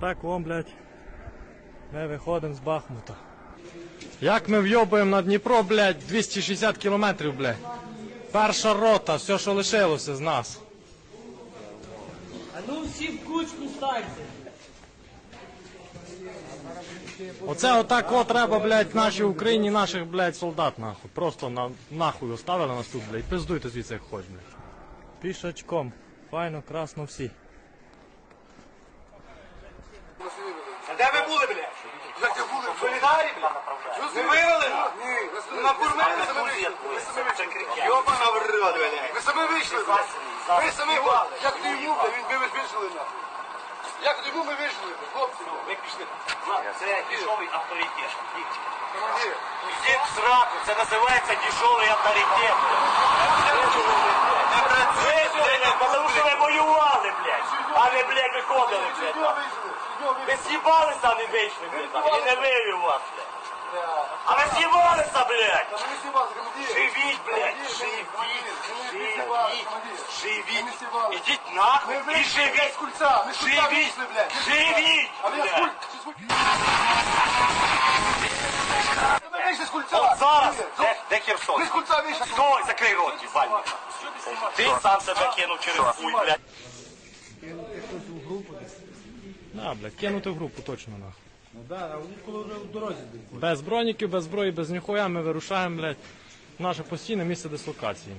Так, вон, блядь, ми виходимо з Бахмута. Як ми вйобуємо на Дніпро, блядь, 260 кілометрів, блядь. Перша рота, все, що лишилося з нас. А ну всі в кучку станьте. Оце отак от треба, блядь, нашій Україні наших, блядь, солдат, нахуй. Просто на, нахуй оставили нас тут, блядь. Пиздуйте звідси як хоч, блядь. Пішачком. Файно, красно всі. А де ви були, блядь? Як це були? В Солідарі, блядь? Ви вивели? нас? Ні, На самі вийшли. Йобана в рот, блядь. ви самі вийшли. Ви самі були. Як ти йому, він ви вийшли на. Як ти йому ми вийшли, хлопці. Ви пішли. Це дешевий авторитет. Ідіть в сраку, це називається дешевий авторитет. Не працюйте, тому що ви воювали, блядь. А ви, блядь, виходили, блядь. Ви з'їбалися, а не вийшли, блядь. І не вивів вас, блядь. А ви з'їбалися, блядь. Живіть, блядь, живіть, живіть, живіть. Ідіть нахуй і живіть. Живіть, живіть. От зараз, де, де Херсон? Стой, закрий рот, їбать. Ти сам себе кинув через хуй, блядь. На, блядь, кинути в групу точно нахуй. Ну да, а вони коли вже в дорозі Без броніків, без зброї, без ніхуя ми вирушаємо, блядь, в наше постійне місце дислокації.